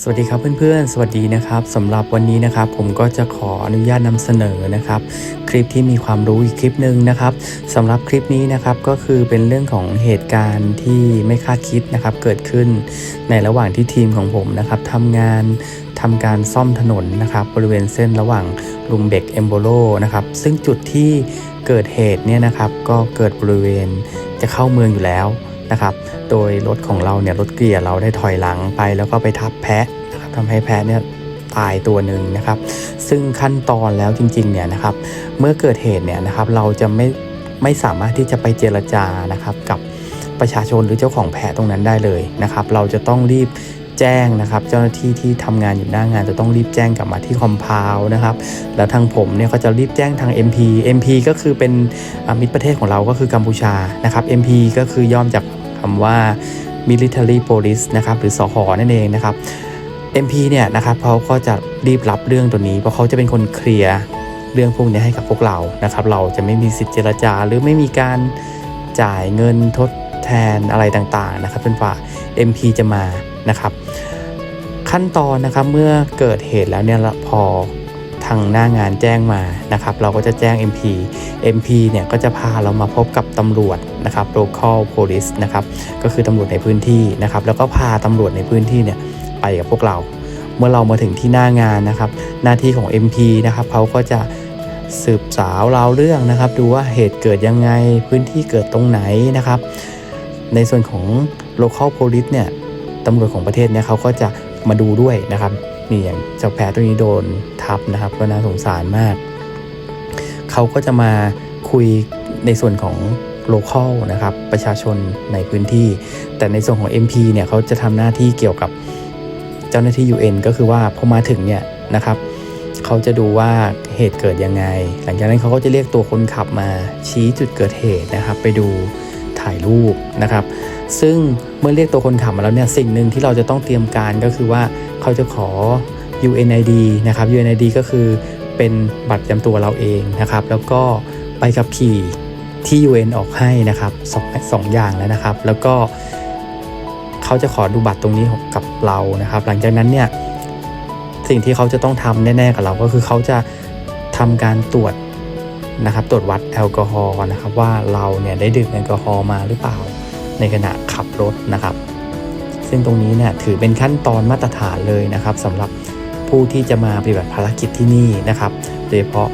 สวัสดีครับเพื่อนๆ สวัสดีนะครับสำหรับวันนี้นะครับ ผมก็จะขออนุญาตนำเสนอนะครับ คลิปที่มีความรู้อีกคลิปหนึ่งนะครับสำหรับคลิปนี้นะครับก็คือเป็นเรื่องของเหตุการณ์ที่ไม่คาดคิดนะครับ เกิดขึ้นในระหว่างที่ทีมของผมนะครับทำงานทำการซ่อมถนนนะครับ บริเวณเส้นระหว่างลุมเบกเอมโบโลนะครับซึ่งจุดที่เกิดเหตุเนี่ยนะครับ ก็เกิดบริเวณจะเข้าเมืองอยู่แล้ว นะครับ โดยรถของเราเนี่ยรถเกียร์เราได้ถอยหลังไป แล้วก็ไปทับแพะนะครับทำให้แพะเนี่ยตายตัวหนึ่งนะครับ ซึ่งขั้นตอนแล้วจริงๆเนี่ยนะครับเมื่อเกิดเหตุเนี่ยนะครับเราจะไม่ไม่สามารถที่จะไปเจรจานะครับกับประชาชนหรือเจ้าของแพะตรงนั้นได้เลยนะครับ เราจะต้องรีบแจ้งนะครับ เจ้าหน้าที่ที่ทำงานอยู่หน้างานจะต้องรีบแจ้งกลับมาที่คอมพาวนะครับ แล้วทางผมเนี่ยก็จะรีบแจ้งทาง MP MP ก็คือเป็นมิตรประเทศของเราก็คือกัมพูชานะครับ MP ก็คือย่อมจาก คำว่า military police นะครับหรือสหอนั่นเองนะครับ MP เนี่ยนะครับเขาก็จะรีบรับเรื่องตัวนี้ เพราะเขาจะเป็นคนเคลียร์เรื่องพวกนี้ให้กับพวกเรานะครับ เราจะไม่มีสิทธิ์เจรจา หรือไม่มีการจ่ายเงินทดแทนอะไรต่างๆนะครับเป็นฝ่า MP จะมานะครับ ขั้นตอนนะครับเมื่อเกิดเหตุแล้วเนี่ยละพอ ทางหน้างานแจ้งมานะครับ เราก็จะแจ้ง MP MP เนี่ยก็จะพาเรามาพบกับตำรวจนะครับ local police นะครับก็คือตำรวจในพื้นที่นะครับ แล้วก็พาตำรวจในพื้นที่เนี่ยไปกับพวกเรา เมื่อเรามาถึงที่หน้างานนะครับ หน้าที่ของ MP นะครับเขาก็จะสืบสาวราวเรื่องนะครับ ดูว่าเหตุเกิดยังไงพื้นที่เกิดตรงไหนนะครับ ในส่วนของ local police เนี่ยตำรวจของประเทศเนี่ยเขาก็จะมาดูด้วยนะครับ นี่อย่างเจ้าแพะตัวนี้โดนทับนะครับ ก็น่าสงสารมาก เขาก็จะมาคุยในส่วนของ local นะครับประชาชนในพื้นที่ แต่ในส่วนของ MP เนี่ยเขาจะทำหน้าที่เกี่ยวกับเจ้าหน้าที่ UN ก็คือว่าพอมาถึงเนี่ยนะครับเขาจะดูว่าเหตุเกิดยังไง หลังจากนั้นเขาก็จะเรียกตัวคนขับมาชี้จุดเกิดเหตุนะครับ ไปดูถ่ายรูปนะครับ ซึ่ง มื่อเรียกตัวคนขับมาแล้วเนี่ยสิ่งหนึ่งที่เราจะต้องเตรียมการก็คือว่าเขาจะขอ UNID นะครับ UNID ก็คือเป็นบัตรประจำตัวเราเองนะครับ แล้วก็ใบขับขี่ที่ UN ออกให้นะครับสองสองอย่างแล้วนะครับ แล้วก็เขาจะขอดูบัตรตรงนี้กับเรานะครับ หลังจากนั้นเนี่ยสิ่งที่เขาจะต้องทำแน่ๆกับเราก็คือเขาจะทำการตรวจนะครับ ตรวจวัดแอลกอฮอล์นะครับว่าเราเนี่ยได้ดื่มแอลกอฮอล์มาหรือเปล่า ในขณะขับรถนะครับ ซึ่งตรงนี้เนี่ยถือเป็นขั้นตอนมาตรฐานเลยนะครับสำหรับผู้ที่จะมาปฏิบัติภารกิจที่นี่นะครับ โดยเฉพาะ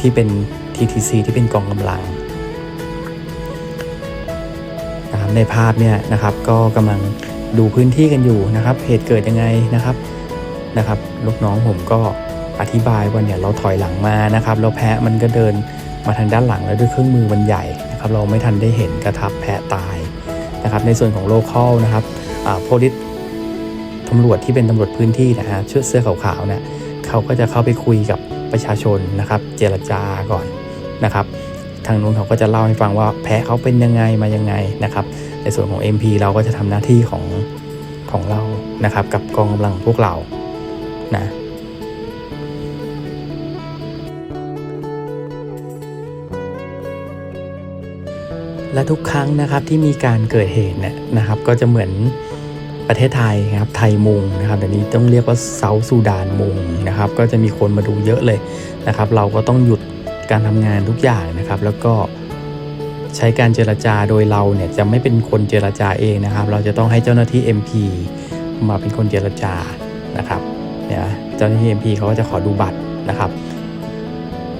ที่เป็น TTC ที่เป็นกองกำลังนะครับในภาพเนี่ยนะครับก็กำลังดูพื้นที่กันอยู่นะครับ เหตุเกิดยังไงนะครับนะครับลูกน้องผมก็อธิบายว่าเนี่ยเราถอยหลังมานะครับแล้วแพะมันก็เดินมาทางด้านหลังแล้วด้วยเครื่องมือมันใหญ่นะครับ เราไม่ทันได้เห็นกระทับแพะตาย นะครับในส่วนของโลเคอลนะครับโพลิสตำรวจที่เป็นตำรวจพื้นที่นะฮะชุดเสื้อขาวๆเนี่ยเขาก็จะเข้าไปคุยกับประชาชนนะครับ เจรจาก่อนนะครับ ทางนู้นเขาก็จะเล่าให้ฟังว่าแพ้เขาเป็นยังไงมายังไงนะครับ ในส่วนของ MP เราก็จะทำหน้าที่ของของเรานะครับ กับกองกำลังพวกเรานะ และทุกครั้งนะครับที่มีการเกิดเหตุเนี่ยนะครับ ก็จะเหมือนประเทศไทยนะครับไทยมุงนะครับเดี๋ยวนี้ต้องเรียกว่าเซาท์ซูดานมุงนะครับ ก็จะมีคนมาดูเยอะเลยนะครับ เราก็ต้องหยุดการทำงานทุกอย่างนะครับ แล้วก็ใช้การเจรจาโดยเราเนี่ยจะไม่เป็นคนเจรจาเองนะครับ เราจะต้องให้เจ้าหน้าที่ MP มาเป็นคนเจรจานะครับเนี่ยเจ้าหน้าที่ MP เขาก็จะขอดูบัตรนะครับ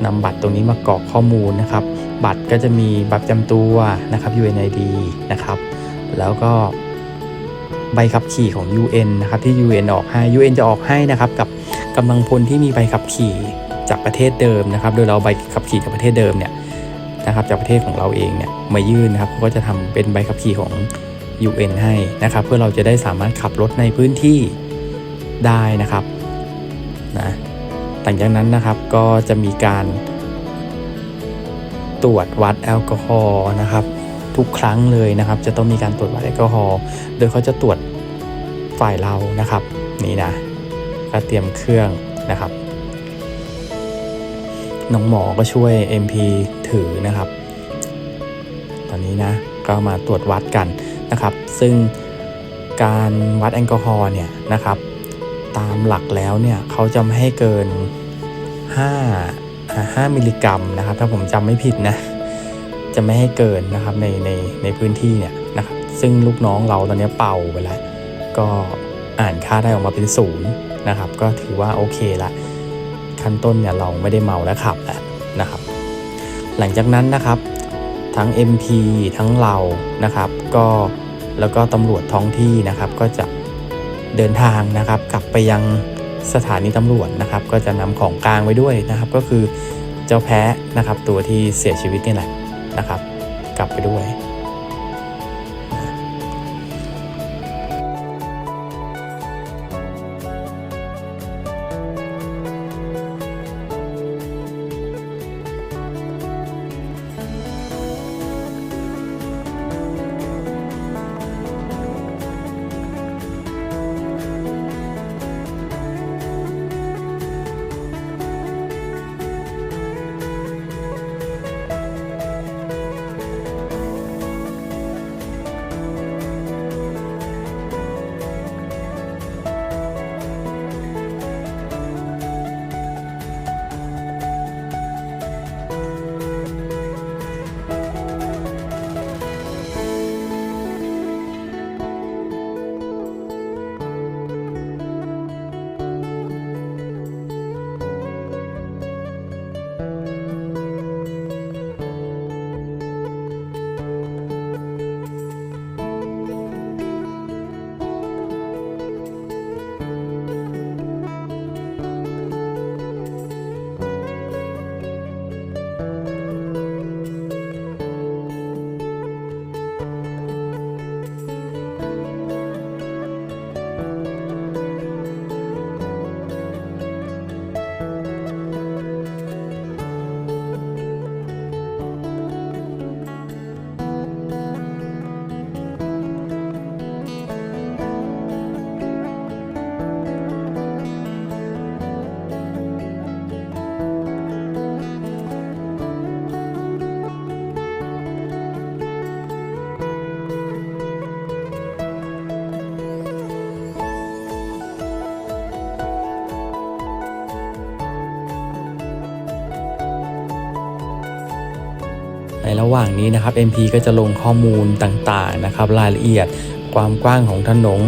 นำบัตรตรงนี้มากรอกข้อมูลนะครับ บัตรก็จะมีบัตรจำตัวนะครับ UNID นะครับ แล้วก็ใบขับขี่ของ UN นะครับที่ UN ออกให้ UN จะออกให้นะครับกับกำลังพลที่มีใบขับขี่จากประเทศเดิมนะครับ โดยเราใบขับขี่จากประเทศเดิมเนี่ยนะครับจากประเทศของเราเองเนี่ยมายื่นนะครับเขาก็จะทำเป็นใบขับขี่ของ UN ให้นะครับ เพื่อเราจะได้สามารถขับรถในพื้นที่ได้นะครับนะหลังจากนั้นนะครับก็จะมีการ ตรวจวัดแอลกอฮอล์นะครับ ทุกครั้งเลยนะครับ จะต้องมีการตรวจวัดแอลกอฮอล์โดยเขาจะตรวจฝ่ายเรานะครับนี่นะก็เตรียมเครื่องนะครับน้องหมอก็ช่วย MP ถือนะครับ ตอนนี้นะก็มาตรวจวัดกันนะครับ ซึ่งการวัดแอลกอฮอล์เนี่ยนะครับ ตามหลักแล้วเนี่ยเขาจะไม่ให้เกิน5อ่า 5 มิลลิกรัมนะครับ ถ้าผมจำไม่ผิดนะ จะไม่ให้เกินนะครับในในในพื้นที่เนี่ยนะครับ ซึ่งลูกน้องเราตอนนี้เป่าไปแล้ว ก็อ่านค่าได้ออกมาเป็นศูนย์นะครับ ก็ถือว่าโอเคละขั้นต้นเนี่ยเราไม่ได้เมาและขับแล้วนะครับ หลังจากนั้นนะครับทั้ง MP ทั้งเรานะครับ ก็แล้วก็ตำรวจท้องที่นะครับ ก็จะเดินทางนะครับ กลับไปยัง สถานีตำรวจนะครับก็จะนำของกลางไว้ด้วยนะครับ ก็คือเจ้าแพ้นะครับตัวที่เสียชีวิตนี่แหละนะครับ กลับไปด้วย ระหว่างนี้นะครับ MP ก็จะลงข้อมูลต่างๆนะครับ รายละเอียดความกว้างของถนน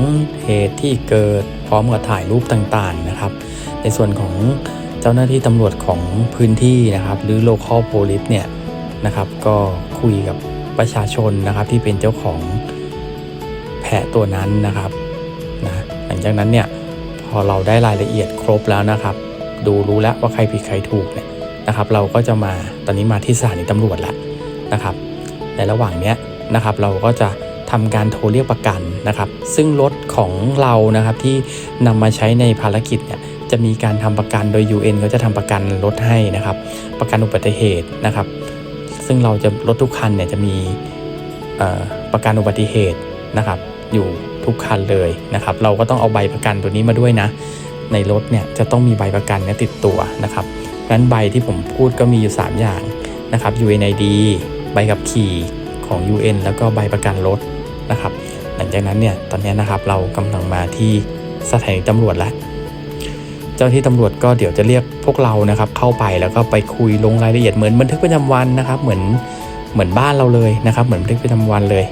เหตุที่เกิดพร้อมกับถ่ายรูปต่างๆนะครับ ในส่วนของเจ้าหน้าที่ตำรวจของพื้นที่นะครับ หรือ local police เนี่ยนะครับ ก็คุยกับประชาชนนะครับที่เป็นเจ้าของแพะตัวนั้นนะครับนะหลังจากนั้นเนี่ยพอเราได้รายละเอียดครบแล้วนะครับ ดูรู้แล้วว่าใครผิดใครถูกเนี่ยนะครับ เราก็จะมาตอนนี้มาที่สถานีตำรวจแล้ว นะครับในระหว่างเนี้ยนะครับเราก็จะทำการโทรเรียกประกันนะครับ ซึ่งรถของเรานะครับที่นำมาใช้ในภารกิจเนี่ยจะมีการทำประกันโดย UN เขาจะทำประกันรถให้นะครับ ประกันอุบัติเหตุนะครับ ซึ่งเราจะรถทุกคันเนี่ยจะมีประกันอุบัติเหตุนะครับ อยู่ทุกคันเลยนะครับ เราก็ต้องเอาใบประกันตัวนี้มาด้วยนะ ในรถเนี่ยจะต้องมีใบประกันเนี่ยติดตัวนะครับนั้นใบที่ผมพูดก็มีอยู่ 3 อย่างนะครับ UNID ใบขับขี่ของ UN แล้วก็ใบประกันรถนะครับ หลังจากนั้นเนี่ยตอนนี้นะครับเรากำลังมาที่สถานีตำรวจแล้ว เจ้าที่ตำรวจก็เดี๋ยวจะเรียกพวกเรานะครับ เข้าไปแล้วก็ไปคุยลงรายละเอียดเหมือนบันทึกประจำวันนะครับ เหมือนเหมือนบ้านเราเลยนะครับ เหมือนบันทึกประจำวันเลย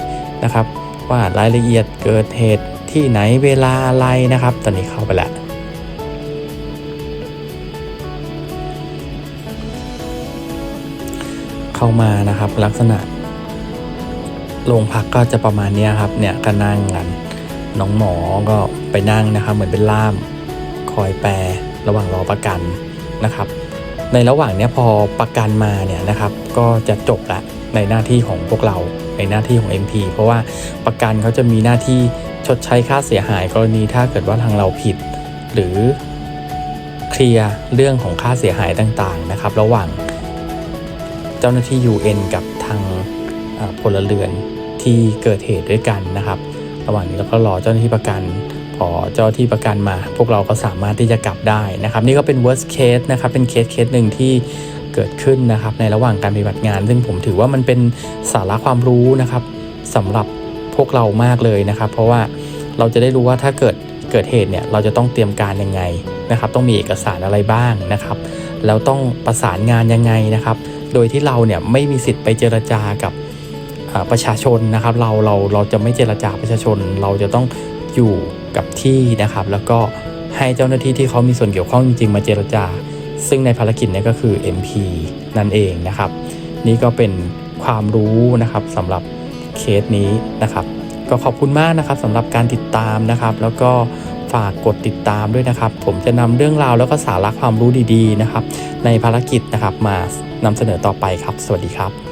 นะครับ ว่ารายละเอียดเกิดเหตุที่ไหนเวลาอะไรนะครับ ตอนนี้เข้าไปแล้ว เข้ามานะครับ ลักษณะโรงพักก็จะประมาณนี้ครับเนี่ยก็นั่งกันน้องหมอก็ไปนั่งนะครับ เหมือนเป็นล่ามคอยแปลระหว่างรอประกันนะครับ ในระหว่างนี้พอประกันมาเนี่ยนะครับก็จะจบละในหน้าที่ของพวกเราในหน้าที่ของ MP เพราะว่าประกันเขาจะมีหน้าที่ชดใช้ค่าเสียหายกรณีถ้าเกิดว่าทางเราผิด หรือเคลียร์เรื่องของค่าเสียหายต่างๆนะครับ ระหว่าง เจ้าหน้าที่ UN กับทางพลเรือนที่เกิดเหตุด้วยกันนะครับ ระหว่างนี้เราก็รอเจ้าหน้าที่ประกันพอเจ้าหน้าที่ประกันมา พวกเราก็สามารถที่จะกลับได้นะครับ นี่ก็เป็น worst case นะครับเป็นเคสเคสหนึ่งที่เกิดขึ้นนะครับ ในระหว่างการปฏิบัติงาน ซึ่งผมถือว่ามันเป็นสาระความรู้นะครับสำหรับพวกเรามากเลยนะครับ เพราะว่าเราจะได้รู้ว่าถ้าเกิดเกิดเหตุเนี่ยเราจะต้องเตรียมการยังไงนะครับ ต้องมีเอกสารอะไรบ้างนะครับ แล้วต้องประสานงานยังไงนะครับ โดยที่เราเนี่ยไม่มีสิทธิ์ไปเจรจากับประชาชนนะครับ เราเราเราจะไม่เจรจาประชาชน เราจะต้องอยู่กับที่นะครับ แล้วก็ให้เจ้าหน้าที่ที่เขามีส่วนเกี่ยวข้องจริงๆ มาเจรจา ซึ่งในภารกิจนี้ก็คือ MP นั่นเองนะครับ นี่ก็เป็นความรู้นะครับสำหรับเคสนี้นะครับ ก็ขอบคุณมากนะครับสำหรับการติดตามนะครับ แล้วก็ ฝากกดติดตามด้วยนะครับ ผมจะนำเรื่องราวแล้วก็สาระความรู้ดีๆนะครับ ในภารกิจนะครับมานำเสนอต่อไปครับ สวัสดีครับ